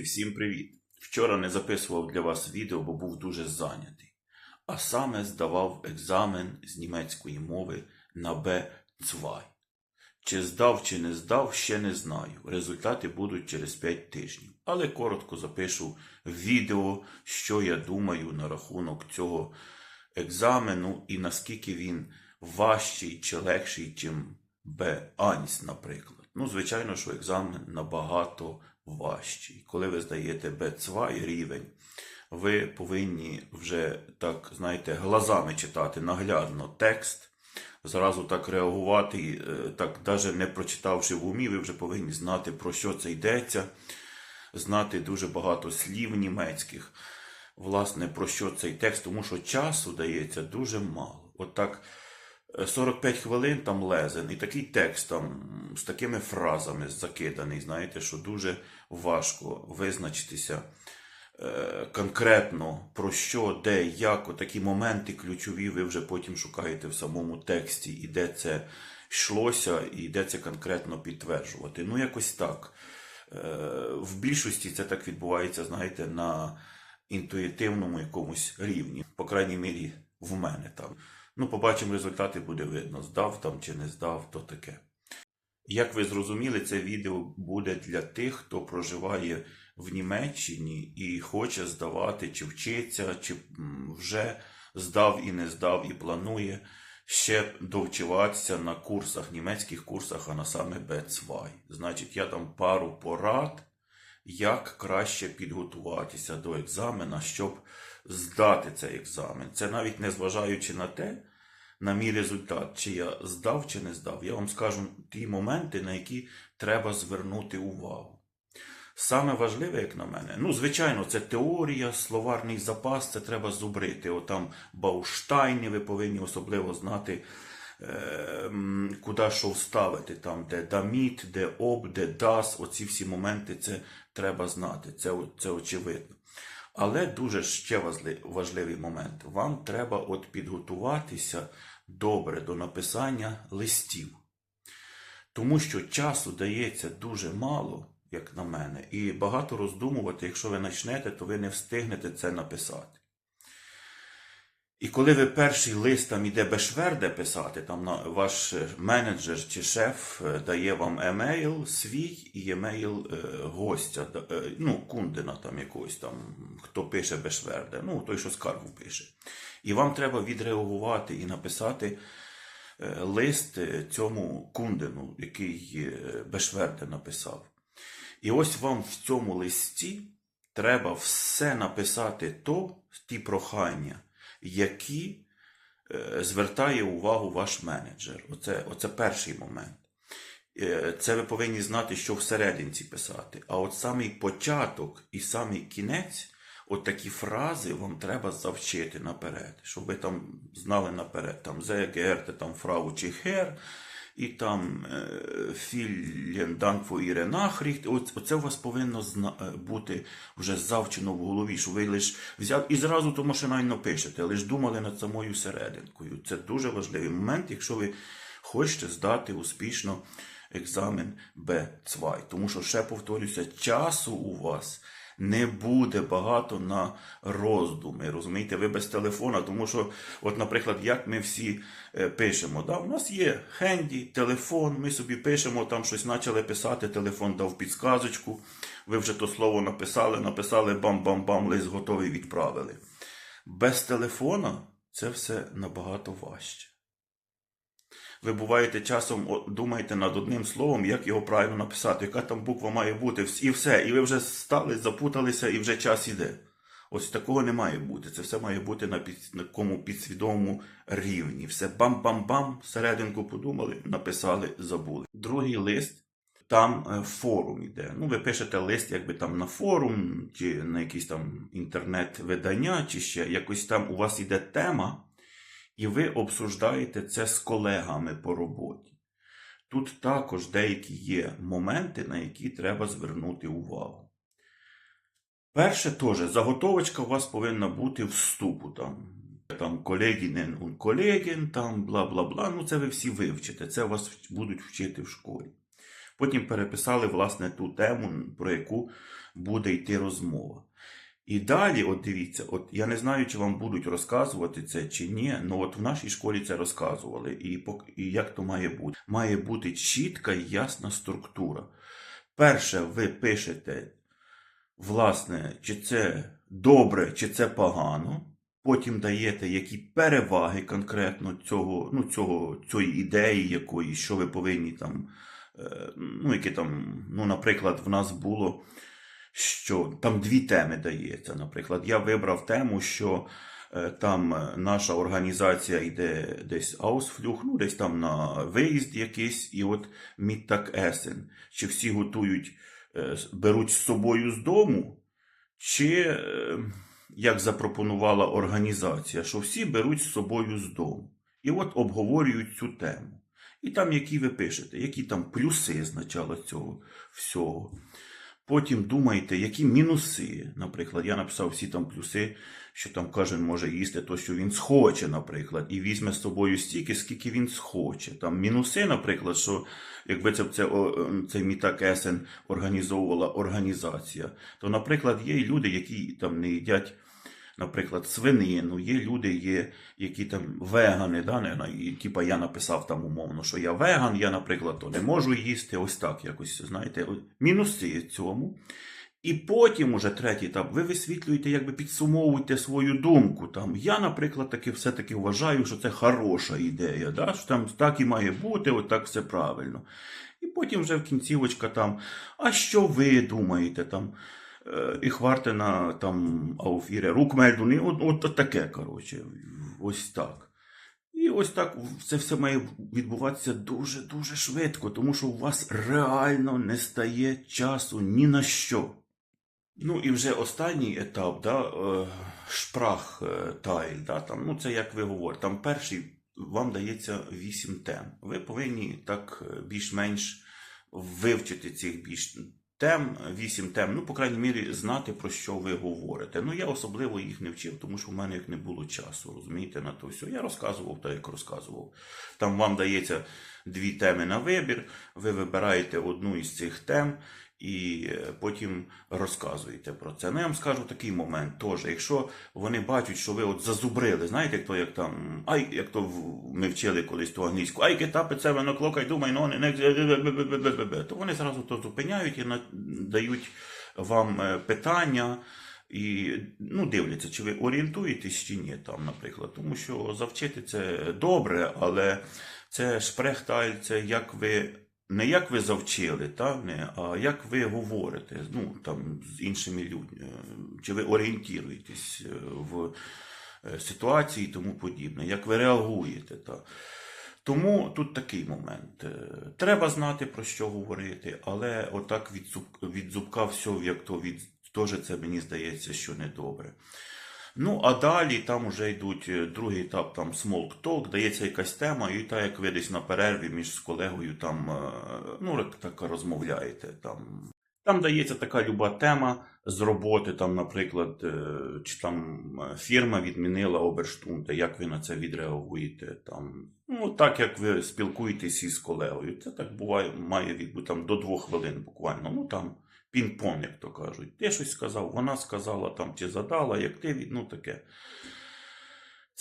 Всім привіт! Вчора не записував для вас відео, бо був дуже зайнятий. А саме здавав екзамен з німецької мови на Б2. Чи здав, чи не здав, ще не знаю. Результати будуть через 5 тижнів. Але коротко запишу відео, що я думаю на рахунок цього екзамену і наскільки він важчий чи легший, чим Б1, наприклад. Ну, звичайно, що екзамен набагато важчий. Коли ви здаєте Б2 рівень, ви повинні вже так, знаєте, глазами читати наглядно текст, зразу так реагувати, е, так навіть не прочитавши в умі, ви вже повинні знати, про що це йдеться, знати дуже багато слів німецьких, власне, про що цей текст, тому що часу дається дуже мало. От так 45 хвилин там лезен, і такий текст там з такими фразами закиданий, знаєте, що дуже важко визначитися е, конкретно про що, де, як, отакі моменти ключові ви вже потім шукаєте в самому тексті, і де це йшлося, і де це конкретно підтверджувати. Ну, якось так. Е, В більшості це так відбувається, знаєте, на інтуїтивному якомусь рівні, по крайній мірі, в мене там. Ну, побачимо результати, буде видно, здав там чи не здав, то таке. Як ви зрозуміли, це відео буде для тих, хто проживає в Німеччині і хоче здавати, чи вчиться, чи вже здав і не здав, і планує ще довчуватися на курсах, німецьких курсах, а на саме B2. Значить, я дам пару порад, як краще підготуватися до екзамена, щоб здати цей екзамен. Це навіть не зважаючи на те, на мій результат, чи я здав, чи не здав. Я вам скажу ті моменти, на які треба звернути увагу. Саме важливе, як на мене, ну, звичайно, це теорія, словарний запас, це треба зубрити. Отам Бауштайни, ви повинні особливо знати, е, куди що вставити, там, де даміт, де об, де дас, оці всі моменти, це треба знати, це, це очевидно. Але дуже ще важливий момент. Вам треба от підготуватися добре до написання листів. Тому що часу дається дуже мало, як на мене, і багато роздумувати, якщо ви почнете, то ви не встигнете це написати. І коли ви перший лист там іде бешверде писати, там ваш е, менеджер чи шеф е, дає вам емейл свій і емейл е, гостя, ну, кундина там якогось там, хто пише бешверде, ну, той, що скаргу пише. І вам треба відреагувати і написати лист цьому кундину, який Бешверде написав. І ось вам в цьому листі треба все написати то, ті прохання, які е, звертає увагу ваш менеджер. Оце, оце перший момент. Е, Це ви повинні знати, що всерединці писати. А от самий початок і самий кінець, от такі фрази вам треба завчити наперед, щоб ви там знали наперед, там «Sehr geehrte», там фрау чи «Herr», і там е, «Vielen Dank für Ihre Nachricht». От- Оце у вас повинно е, бути вже завчено в голові, що ви лише взяв і зразу то машинально пишете, лише думали над самою серединкою. Це дуже важливий момент, якщо ви хочете здати успішно екзамен Б2. Тому що, ще повторюся, часу у вас не буде багато на роздуми. Розумієте, ви без телефона, тому що, от, наприклад, як ми всі е, пишемо, да? у нас є хенді, телефон, ми собі пишемо, там щось почали писати, телефон дав підсказочку, ви вже то слово написали, написали бам-бам-бам, лист готовий відправили. Без телефона це все набагато важче. Ви буваєте часом думаєте над одним словом, як його правильно написати, яка там буква має бути, і все. І ви вже стали, запуталися, і вже час іде. Ось такого не має бути. Це все має бути на, під, підсвідомому рівні. Все бам-бам-бам, серединку подумали, написали, забули. Другий лист. Там е, форум іде. Ну, ви пишете лист, якби там на форум, чи на якісь там інтернет-видання, чи ще якось там у вас іде тема, і ви обсуждаєте це з колегами по роботі. Тут також деякі є моменти, на які треба звернути увагу. Перше теж, заготовочка у вас повинна бути вступу там. Там колегінен un колегін, там бла бла бла. Ну це ви всі вивчите, це вас будуть вчити в школі. Потім переписали власне ту тему, про яку буде йти розмова. І далі, от дивіться, от я не знаю, чи вам будуть розказувати це чи ні, але от в нашій школі це розказували. І, і як то має бути? Має бути чітка і ясна структура. Перше, ви пишете, власне, чи це добре, чи це погано. Потім даєте, які переваги конкретно цього, ну, цього, цієї ідеї якої, що ви повинні там, е, ну, які там, ну, наприклад, в нас було, що там дві теми дається. Наприклад, я вибрав тему, що е, там е, наша організація йде десь Ausflug, ну, десь там на виїзд якийсь, і от Міттак Есен. Чи всі готують, е, беруть з собою з дому, чи як запропонувала організація, що всі беруть з собою з дому. І от обговорюють цю тему. І там, які ви пишете, які там плюси значало цього всього. Потім думаєте, які мінуси. Наприклад, я написав всі там плюси, що там кожен може їсти то, що він схоче, наприклад, і візьме з собою стільки, скільки він схоче. Там мінуси, наприклад, що якби це, це о, цей мітак Есен організовувала організація, то, наприклад, є і люди, які там не їдять. Наприклад, свинину, є люди, є, які там вегани, да, не, і, типа я написав там умовно, що я веган, я, наприклад, то не можу їсти, ось так якось, знаєте, мінуси цьому. І потім, уже третій етап, ви висвітлюєте, якби підсумовуєте свою думку. Там, я, наприклад, таки все-таки вважаю, що це хороша ідея, да? що там так і має бути, от так все правильно. І потім вже в кінцівочка там, а що ви думаєте там? Е, І хвартена там ауфіре рукмельдуни, от, от таке, коротше, ось так. І ось так це все має відбуватися дуже-дуже швидко, тому що у вас реально не стає часу ні на що. Ну і вже останній етап, да, е, шпрах е, тайль, да, там, ну це як ви говорите, там перший вам дається вісім тем. Ви повинні так більш-менш вивчити цих більш тем, вісім тем, ну, по крайній мірі, знати, про що ви говорите. Ну, я особливо їх не вчив, тому що в мене як не було часу, розумієте, на то все. Я розказував так, як розказував. Там вам дається дві теми на вибір, ви вибираєте одну із цих тем і е, потім розказуєте про це. Ну, я вам скажу такий момент теж. Якщо вони бачать, що ви от зазубрили, знаєте, як то як там, ай, як то ми вчили колись ту англійську, ай, китапи, це вино клокай, думай, ну, не, то вони зразу то зупиняють і дають вам е, питання. І ну, дивляться, чи ви орієнтуєтесь чи ні, там, наприклад. Тому що завчити це добре, але це шпрехталь, це як ви не як ви завчили, та, не, а як ви говорите ну, там, з іншими людьми, чи ви орієнтуєтесь е, в е, ситуації і тому подібне, як ви реагуєте. Та. Тому тут такий момент. Е, Треба знати, про що говорити, але отак від, зуб, від зубка все, як то від теж це мені здається, що недобре. Ну, а далі там вже йдуть е, другий етап, там small talk, дається якась тема, і так як ви десь на перерві між колегою там, е, ну, так- розмовляєте. Там. там дається така люба тема з роботи, там, наприклад, е, чи там фірма відмінила оберштунти, як ви на це відреагуєте. Там. Ну, так як ви спілкуєтесь із колегою. Це так буває, має відбути там, до двох хвилин буквально. Ну, там, пінг-понг, як то кажуть. Ти щось сказав, вона сказала там чи задала, як ти ну таке.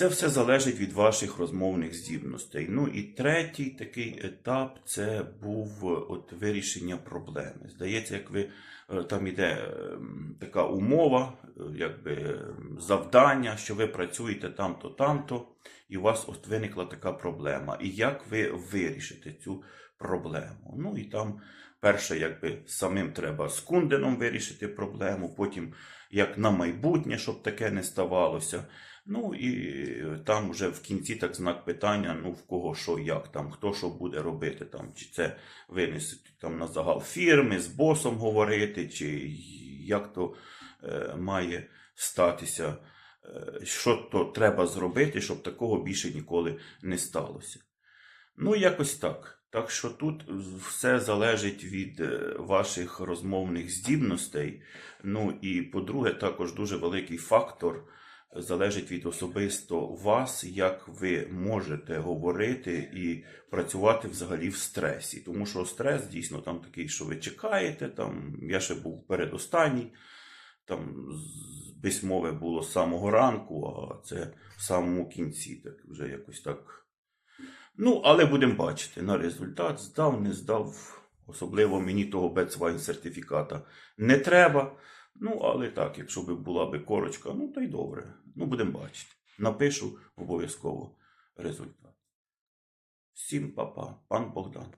Це все залежить від ваших розмовних здібностей. Ну і третій такий етап це був от вирішення проблеми. Здається, як ви е, там іде ем, така умова, е, якби ем, завдання, що ви працюєте там-то, там-то, і у вас от виникла така проблема. І як ви вирішите цю проблему? Ну і там перше, якби самим треба з кунденом вирішити проблему, потім як на майбутнє, щоб таке не ставалося. Ну і там вже в кінці так знак питання: ну в кого що, як там, хто що буде робити, там, чи це винести там на загал фірми, з босом говорити, чи як то е, має статися, е, що то треба зробити, щоб такого більше ніколи не сталося. Ну, якось так. Так що тут все залежить від е, ваших розмовних здібностей. Ну і по-друге, також дуже великий фактор залежить від особисто вас, як ви можете говорити і працювати взагалі в стресі. Тому що стрес дійсно там такий, що ви чекаєте. Там я ще був передостанній, там письмове було з самого ранку, а це в самому кінці, так вже якось так. Ну, але будемо бачити на результат. Здав, не здав. Особливо мені того Бецвайн сертифіката не треба. Ну, але так, якщо б була би корочка, ну то й добре. Ну, будемо бачити. Напишу обов'язково результат. Всім па-па, пан Богдан.